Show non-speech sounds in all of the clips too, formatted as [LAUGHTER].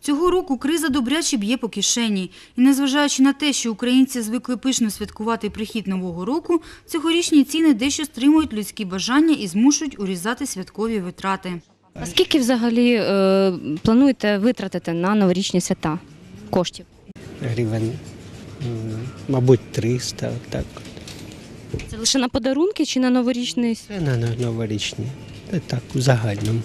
Цього року криза добряче б'є по кишені. І незважаючи на те, що українці звикли пишно святкувати прихід Нового року, цьогорічні ціни дещо стримують людські бажання і змушують урізати святкові витрати. А скільки взагалі е, плануєте витратити на новорічні свята коштів? гривень, мабуть, 300, так. Це лише на подарунки чи на новорічний? Це на на новорічні. Так, у загальному.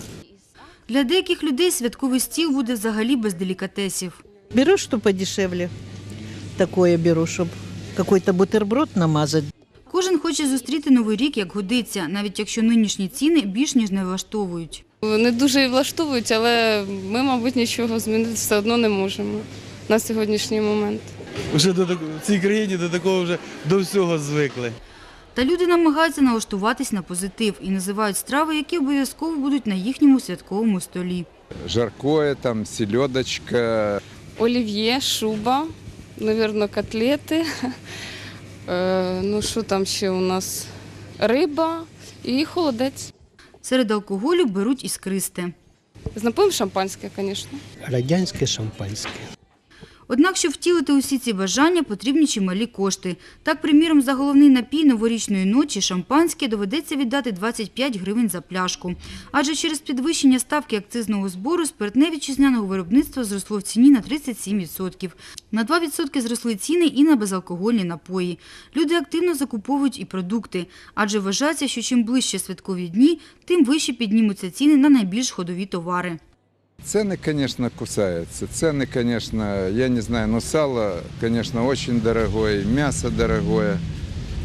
Для деяких людей святковий стіл буде взагалі без делікатесів. Беру, что подешевле. Такое беру, чтобы какой-то бутерброд намазать. Кожен хоче зустріти новий рік як годиться, навіть якщо нинішні ціни більш ніж не влаштовують. Не дуже і влаштовують, але ми, мабуть, нічого змінити все одно не можемо на сьогоднішній момент. Вже до в цій країні до такого вже до всього звикли. Та люди намагаються налаштуватись на позитив і називають страви, які обов'язково будуть на їхньому святковому столі. жаркое, там селедочка, Олів'є, шуба, мабуть, котлети. Е, ну, що там ще у нас? Риба і холодець. Серед алкоголю беруть іскристе. З напоєм шампанське, звісно. Радянське шампанське. Однак, щоб втілити усі ці бажання, потрібні чималі кошти. Так, приміром, за головний напій новорічної ночі шампанське доведеться віддати 25 гривень за пляшку. Адже через підвищення ставки акцизного збору спиртне вітчизняного виробництва зросло в ціні на 37%. На 2% зросли ціни і на безалкогольні напої. Люди активно закуповують і продукти, адже вважається, що чим ближче святкові дні, тим вище піднімуться ціни на найбільш ходові товари. Цены, конечно, кусаются. Цены, конечно, я не знаю, но сало, конечно, очень дорогое, мясо дорогое.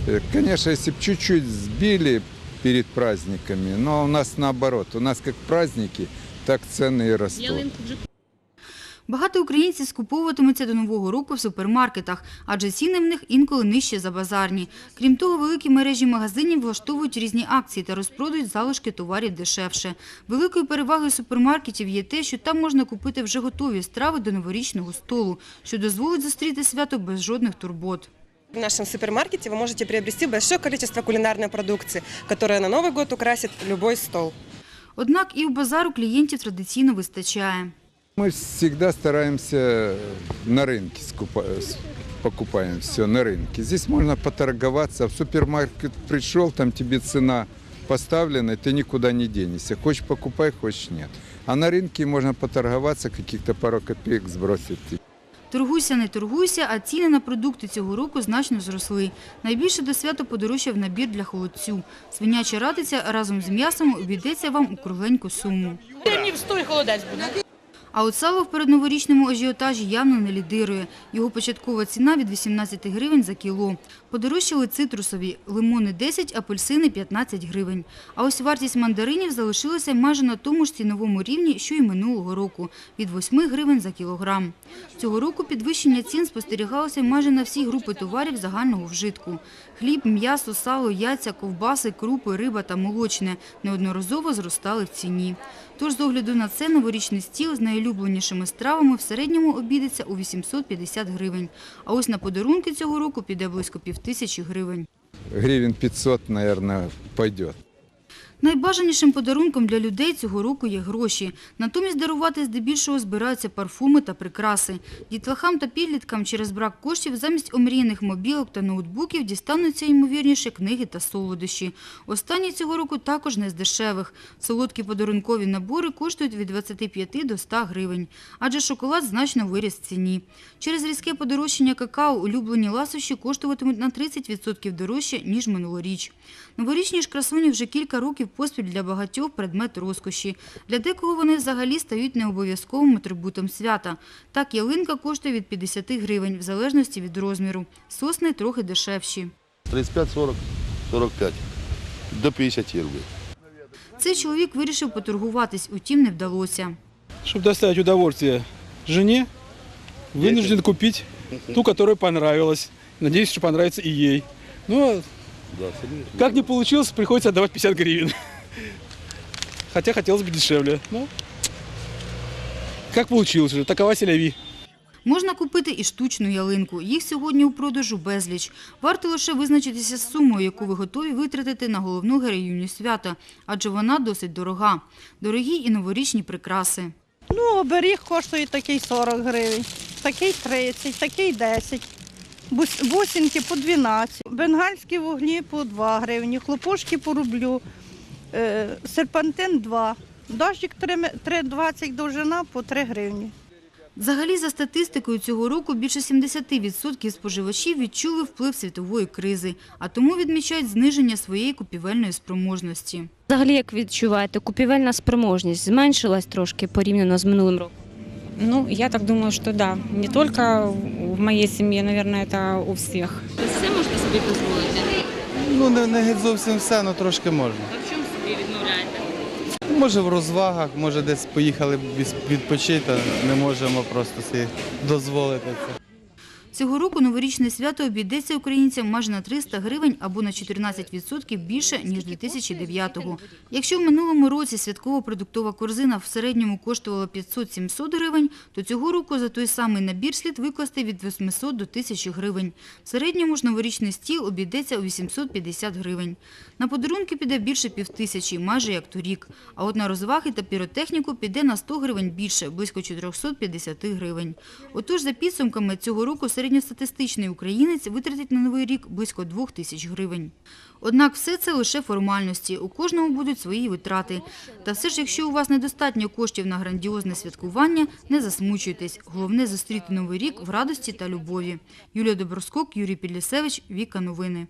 Э, Конечно, если бы чуть-чуть сбили перед праздниками, но у нас наоборот. У нас как праздники, так цены и растут. Багато українців скуповуватимуться до Нового року в супермаркетах, адже ціни в них інколи нижчі за базарні. Крім того, великі мережі магазинів влаштовують різні акції та розпродають залишки товарів дешевше. Великою перевагою супермаркетів є те, що там можна купити вже готові страви до новорічного столу, що дозволить зустріти свято без жодних турбот. В нашем супермаркете вы можете приобрести большое количество кулинарной продукции, которая на Новый год украсит любой стол. Однак і у базару клієнтів традиційно вистачає. Мы всегда стараемся на рынке скупа- с- покупаем все на рынке. Здесь можно поторговаться. В супермаркет пришел, там тебе цена поставлена, и ты никуда не денешься. Хочешь покупай, хочешь нет. А на рынке можно поторговаться, каких-то пару копеек сбросить. Торгуйся, не торгуйся, а ціни на продукти цього року значно зросли. Найбільше до свята подорожчав набір для холодцю. Свиняча ратиця разом з м'ясом обійдеться вам у кругленьку суму. А от сало в передноворічному ажіотажі явно не лідирує. Його початкова ціна від 18 гривень за кіло. Подорожчали цитрусові – лимони 10, апельсини 15 гривень. А ось вартість мандаринів залишилася майже на тому ж ціновому рівні, що й минулого року – від 8 гривень за кілограм. Цього року підвищення цін спостерігалося майже на всі групи товарів загального вжитку. Хліб, м'ясо, сало, яйця, ковбаси, крупи, риба та молочне неодноразово зростали в ціні. Тож, з огляду на це, новорічний стіл з найулюбленішими стравами в середньому обійдеться у 850 гривень. А ось на подарунки цього року піде близько півтисячі гривень. Гривен 500, мабуть, пойдет. Найбажанішим подарунком для людей цього року є гроші. Натомість дарувати здебільшого збираються парфуми та прикраси. Дітлахам та підліткам через брак коштів замість омріяних мобілок та ноутбуків дістануться ймовірніше книги та солодощі. Останні цього року також не з дешевих. Солодкі подарункові набори коштують від 25 до 100 гривень. Адже шоколад значно виріс в ціні. Через різке подорожчання какао улюблені ласощі коштуватимуть на 30% дорожче, ніж минулоріч. Новорічні ж красуні вже кілька років поспіль для багатьох предмет розкоші. Для декого вони взагалі стають необов'язковим атрибутом свята. Так, ялинка коштує від 50 гривень, в залежності від розміру. Сосни трохи дешевші. 35, 40, 45. До 50 рублей. Цей чоловік вирішив поторгуватись, утім не вдалося. Щоб доставить удовольствие жене, вынужден купить ту, которая понравилась. Надеюсь, что понравится и ей. Но Да, как не получилось, приходится отдавать 50 гривен. [LAUGHS] Хотя хотелось бы дешевле. Но как получилось уже, такова селяви. Можна купити і штучну ялинку. Їх сьогодні у продажу безліч. Варто лише визначитися з сумою, яку ви готові витратити на головну героїню свята, адже вона досить дорога. Дорогі і новорічні прикраси. Ну, оберіг коштує такий 40 гривень, такий 30, такий 10. Бус- Бусинки по 12, бенгальські вуглі по 2 гривні, хлопушки по рублю, е, серпантин 2, дощик 3,20 довжина по 3 гривні. Взагалі, за статистикою, цього року більше 70% споживачів відчули вплив світової кризи, а тому відмічають зниження своєї купівельної спроможності. Взагалі, як відчуваєте, купівельна спроможність зменшилась трошки порівняно з минулим роком? Ну, я так думаю, что да. Не только в моей семье, наверное, это у всех. Все можете собі дозволити? Ну, не, не геть зовсім все, але трошки можна. А в чому собі відмовляєте? Може в розвагах, може десь поїхали відпочити, а не можемо просто собі дозволити це. Цього року новорічне свято обійдеться українцям майже на 300 гривень або на 14% більше, ніж 2009-го. Якщо в минулому році святкова продуктова корзина в середньому коштувала 500-700 гривень, то цього року за той самий набір слід викласти від 800 до 1000 гривень. В середньому ж новорічний стіл обійдеться у 850 гривень. На подарунки піде більше півтисячі, майже як торік. А от на розваги та піротехніку піде на 100 гривень більше, близько 450 гривень. Отож, за підсумками цього року середньостатистичний українець витратить на новий рік близько 2 тисяч гривень. Однак все це лише формальності, у кожного будуть свої витрати. Та все ж, якщо у вас недостатньо коштів на грандіозне святкування, не засмучуйтесь. Головне – зустріти новий рік в радості та любові. Юлія Доброскок, Юрій Підлісевич, Віка Новини.